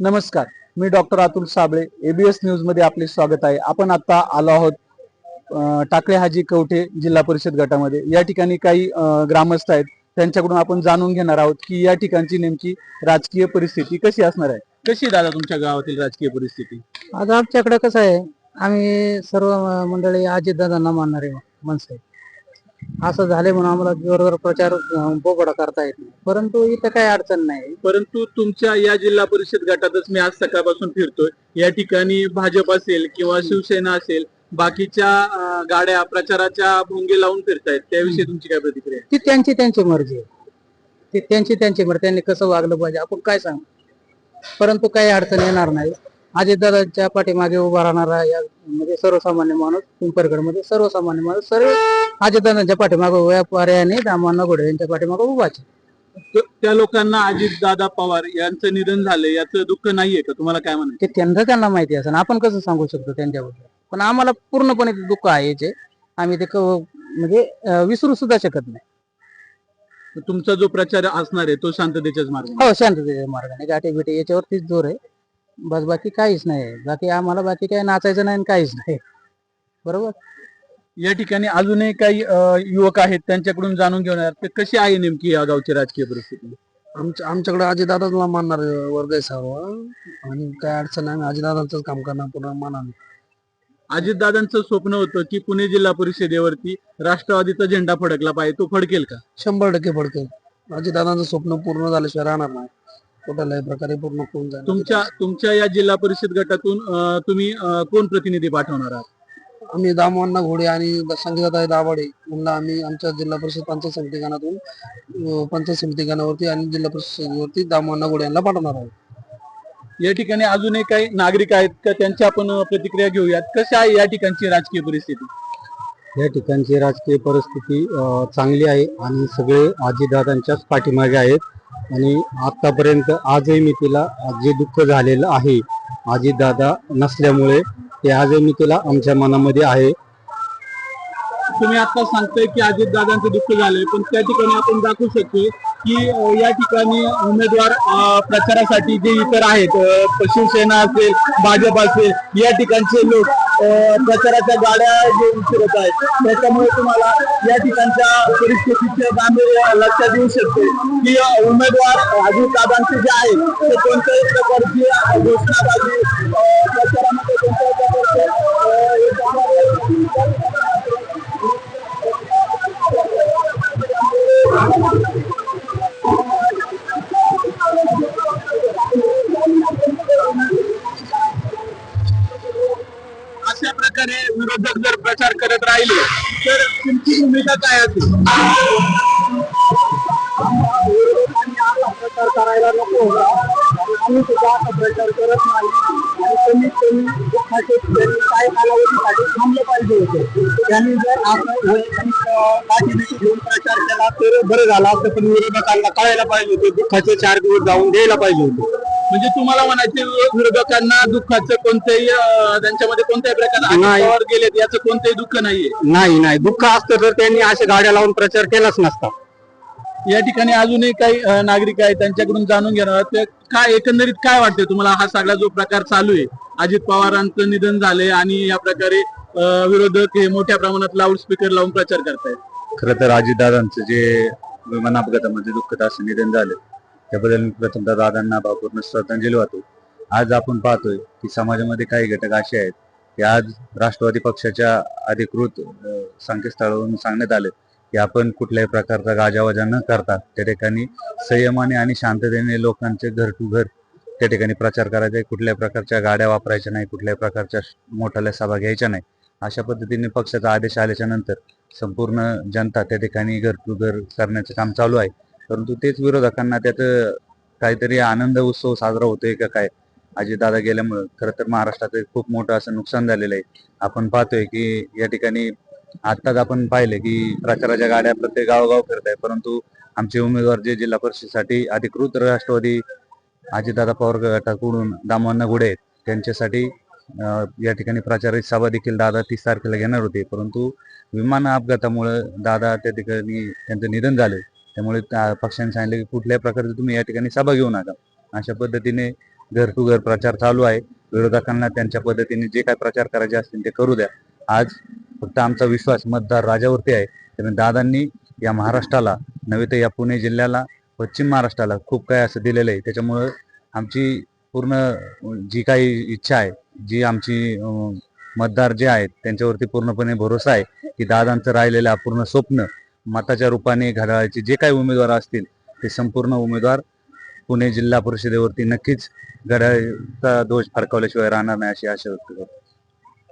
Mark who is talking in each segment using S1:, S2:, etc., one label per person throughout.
S1: नमस्कार मी doctor Atul Sable ABS न्यूजमध्ये आपले स्वागत आहे. आपण आता आलो आहोत टाकळे हाजी कवठे जिल्हा परिषद गटामध्ये. या ठिकाणी काही ग्रामस्थ आहेत त्यांच्याकडून आपण जाणून घेणार आहोत की या ठिकाणची नेमकी राजकीय परिस्थिती कशी असणार आहे? कशी दादा तुमच्या गावातील राजकीय परिस्थिती?
S2: आता आमच्याकडे कसं आहे आम्ही सर्व मंडळी अजितदादांना मानणारे माणसं आहे असं झाले म्हणून आम्हाला जोरदार प्रचार अं, बोबडा करता येत नाही. परंतु इथं काही अडचण नाही.
S1: परंतु तुमच्या या जिल्हा परिषद गटातच मी आज सकाळपासून फिरतोय. या ठिकाणी भाजप असेल किंवा शिवसेना असेल बाकीच्या अं, गाड्या प्रचाराच्या भोंगे लावून फिरतायत. त्याविषयी तुमची काय प्रतिक्रिया आहे?
S2: ती त्यांची त्यांची मर्जी आहे. ती त्यांची त्यांची मर्जी. त्यांनी कसं वागलं पाहिजे? आपण काय सांग? परंतु काही अडचण येणार नाही. अजितदादांच्या पाठीमागे उभा राहणारा या म्हणजे सर्वसामान्य माणूस पिंपरगडमध्ये सर्वसामान्य माणूस सर्व अजितदादांच्या पाठीमागे व्यापाऱ्याने दामांना घोडे यांच्या पाठीमागे उभाच.
S1: त- त्या लोकांना अजित दादा पवार यांचं निधन झालं याचं दुःख नाहीये का? तुम्हाला काय म्हणायचं?
S2: ते त्यांचं त्यांना माहिती असेल. आपण कसं सांगू शकतो त्यांच्याबद्दल? पण आम्हाला पूर्णपणे ते दुःख आहे याचे आम्ही ते क- म्हणजे अं, विसरू सुद्धा शकत नाही.
S1: तुमचा जो प्रचार असणार आहे तो शांततेच्याच मार्ग
S2: हो शांततेच्या मार्गाने. गाठी बिठी याच्यावरतीच जोर आहे. बस बाकी काहीच नाही. बाकी आम्हाला बाकी काही नाचायचं नाही आणि काहीच नाही. बरोबर?
S1: या ठिकाणी अजूनही काही अं, युवक आहेत त्यांच्याकडून जाणून घेणार ते कशी आहे नेमकी या गावची राजकीय परिस्थिती?
S2: आमच्या आमच्याकडे अजितदादाला मानणार वर्ग आहे सर्व आणि काय अडचण नाही अजितदादांचंच काम करणार पूर्ण मानाने
S1: अजितदादांचं स्वप्न होतं की पुणे जिल्हा परिषदेवरती राष्ट्रवादीचा झेंडा फडकला पाहिजे. तो फडकेल का?
S2: शंभर टक्के पडते अजितदादांचं स्वप्न पूर्ण झाल्याशिवाय राहणार नाही. कुठल्याही प्रकारे पूर्ण होऊन जाईल
S1: तुमच्या तुमच्या या जिल्हा परिषद गटातून अं, तुम्ही अं, कोण प्रतिनिधी पाठवणार आहात?
S2: आम्ही दामवांना घोडे आणि संगीताताई दाभाडे म्हणलं आम्ही आमच्या जिल्हा परिषद पंचायत समिती गणातून अं, पंचायत समिती गणावरती आणि जिल्हा परिषदेवरती दामवांना घोडे यांना पाठवणार आहोत.
S1: या ठिकाणी अजूनही काही नागरिक आहेत का? त्यांची आपण अं, प्रतिक्रिया घेऊयात. कशी आहे या ठिकाणची राजकीय परिस्थिती?
S3: या ठिकाणची राजकीय परिस्थिती अ, चांगली आहे आणि सगळे आजीदादांच्याच पाठीमागे आहेत. आणि आतापर्यंत आजही मी तिला जे दुःख झालेलं आहे आजीदादा नसल्यामुळे ते आजही मी तिला आमच्या मनामध्ये आहे.
S1: तुम्ही आता सांगताय की अजित दादांचं दुःख झालंय पण त्या ठिकाणी आपण दाखवू शकतो की या ठिकाणी उमेदवार प्रचारासाठी जे इतर आहेत शिवसेना असेल भाजप असेल या ठिकाणचे लोक प्रचाराच्या गाड्या घेऊन फिरत आहेत. त्याच्यामुळे तुम्हाला या ठिकाणच्या परिस्थितीचे गांभीर्य लक्षात येऊ शकते की उमेदवार अजित दादांचे जे आहे ते कोणत्याही प्रकारची घोषणाबाजी प्रचारामध्ये कोणत्याही प्रकारे विरोधक जर प्रचार करत राहिले तर तुमची भूमिका काय असेल? प्रचार करायला नको आणि आम्ही सुद्धा असा प्रचार करत नाही. आणि कमीत कमी दुःखाचे त्यांनी कालावधीसाठी थांबलं पाहिजे होते त्यांनी जर आपण वैयक्तिक घेऊन प्रचार केला तर बरं झाला असं पण विरोधकांना कळायला पाहिजे होते दुःखाचे चार दिवस जाऊन द्यायला पाहिजे होते. म्हणजे तुम्हाला म्हणायचे विरोधकांना दुःखाचं कोणत्याही त्यांच्यामध्ये कोणत्याही प्रकारे
S3: नाही.
S1: अजित पवार गेलेत याचं कोणतंही दुःख नाहीये.
S3: नाही नाही. दुःख असतं तर त्यांनी अशा गाड्या लावून प्रचार केलाच नसता.
S1: या ठिकाणी अजूनही काही नागरिक आहेत त्यांच्याकडून जाणून घेणार काय एकंदरीत काय वाटतंय तुम्हाला? हा सगळा जो प्रकार चालू आहे अजित पवारांचं निधन झालंय आणि या प्रकारे विरोधक हे मोठ्या प्रमाणात लाऊड स्पीकर लावून प्रचार करतायत.
S4: खरं तर अजितदादांचं जे विमान अपघातामध्ये दुःखद असं निधन झालं. त्याबद्दल मी प्रथमतः दादांना भावपूर्ण श्रद्धांजली वाहतो. आज आपण पाहतोय की समाजामध्ये काही घटक असे आहेत की आज राष्ट्रवादी पक्षाच्या अधिकृत संकेतस्थळावरून सांगण्यात आलं की आपण कुठल्याही प्रकारचा गाजावाजा न करता त्या ठिकाणी संयमाने आणि शांततेने लोकांचे घर टू घर त्या ठिकाणी प्रचार करायचा आहे. कुठल्याही प्रकारच्या गाड्या वापरायच्या नाही कुठल्याही प्रकारच्या मोठ्याल्या सभा घ्यायच्या नाही. अशा पद्धतीने पक्षाचा आदेश आल्याच्यानंतर संपूर्ण जनता त्या ठिकाणी घर टू घर करण्याचं काम चालू आहे. परंतु तेच विरोधकांना त्यात काहीतरी आनंद उत्सव साजरा होतोय का काय? अजितदादा गेल्यामुळं खरं तर महाराष्ट्रात खूप मोठं असं नुकसान झालेलं आहे. आपण पाहतोय की या ठिकाणी आत्ताच आपण पाहिले की प्रचाराच्या गाड्या प्रत्येक गावोगाव फिरत आहे परंतु आमचे उमेदवार जे जिल्हा परिषदेसाठी अधिकृत राष्ट्रवादी अजितदादा पवार गटाकडून दामोदर गुडे आहेत त्यांच्यासाठी या ठिकाणी प्रचारित सभा देखील दादा तीस तारखेला घेणार होते. परंतु विमान अपघातामुळे दादा त्या ठिकाणी त्यांचं निधन झालं. त्यामुळे त्या पक्षाने सांगितलं की कुठल्याही प्रकारची तुम्ही या ठिकाणी सभा घेऊ नका. अशा पद्धतीने घर टू घर प्रचार चालू आहे. विरोधकांना त्यांच्या पद्धतीने जे काय प्रचार करायचे असतील ते करू द्या. आज फक्त आमचा विश्वास मतदार राजावरती आहे. त्यामुळे दादांनी या महाराष्ट्राला नव्हे तर या पुणे जिल्ह्याला पश्चिम महाराष्ट्राला खूप काही असं दिलेलं आहे. त्याच्यामुळं आमची पूर्ण जी काही इच्छा आहे जी आमची मतदार जे आहेत त्यांच्यावरती पूर्णपणे भरोसा आहे की दादांचं राहिलेलं अपूर्ण स्वप्न मताच्या रूपाने घड्याळाचे जे काही उमेदवार असतील ते संपूर्ण उमेदवार पुणे जिल्हा परिषदेवरती नक्कीच घड्याळचा दोष फडकावल्याशिवाय राहणार नाही अशी आशा व्यक्त करतो.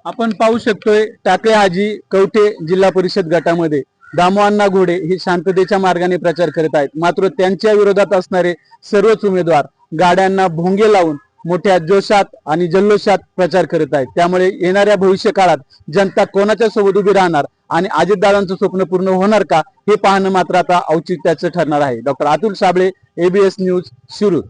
S1: आपण पाहू शकतोय टाके आजी कवठे जिल्हा परिषद गटामध्ये दामोअण्णा घोडे हे शांततेच्या मार्गाने प्रचार करत आहेत. मात्र त्यांच्या विरोधात असणारे सर्वच उमेदवार गाड्यांना भोंगे लावून मोठ्या जोशात आणि जल्लोषात प्रचार करत आहेत. त्यामुळे येणाऱ्या भविष्य काळात जनता कोणाच्या सोबत उभी राहणार आणि अजितदादांचं स्वप्न पूर्ण होणार का हे पाहणं मात्र आता औचित्याचं ठरणार आहे. Doctor Atul Sable ABS news Shirur.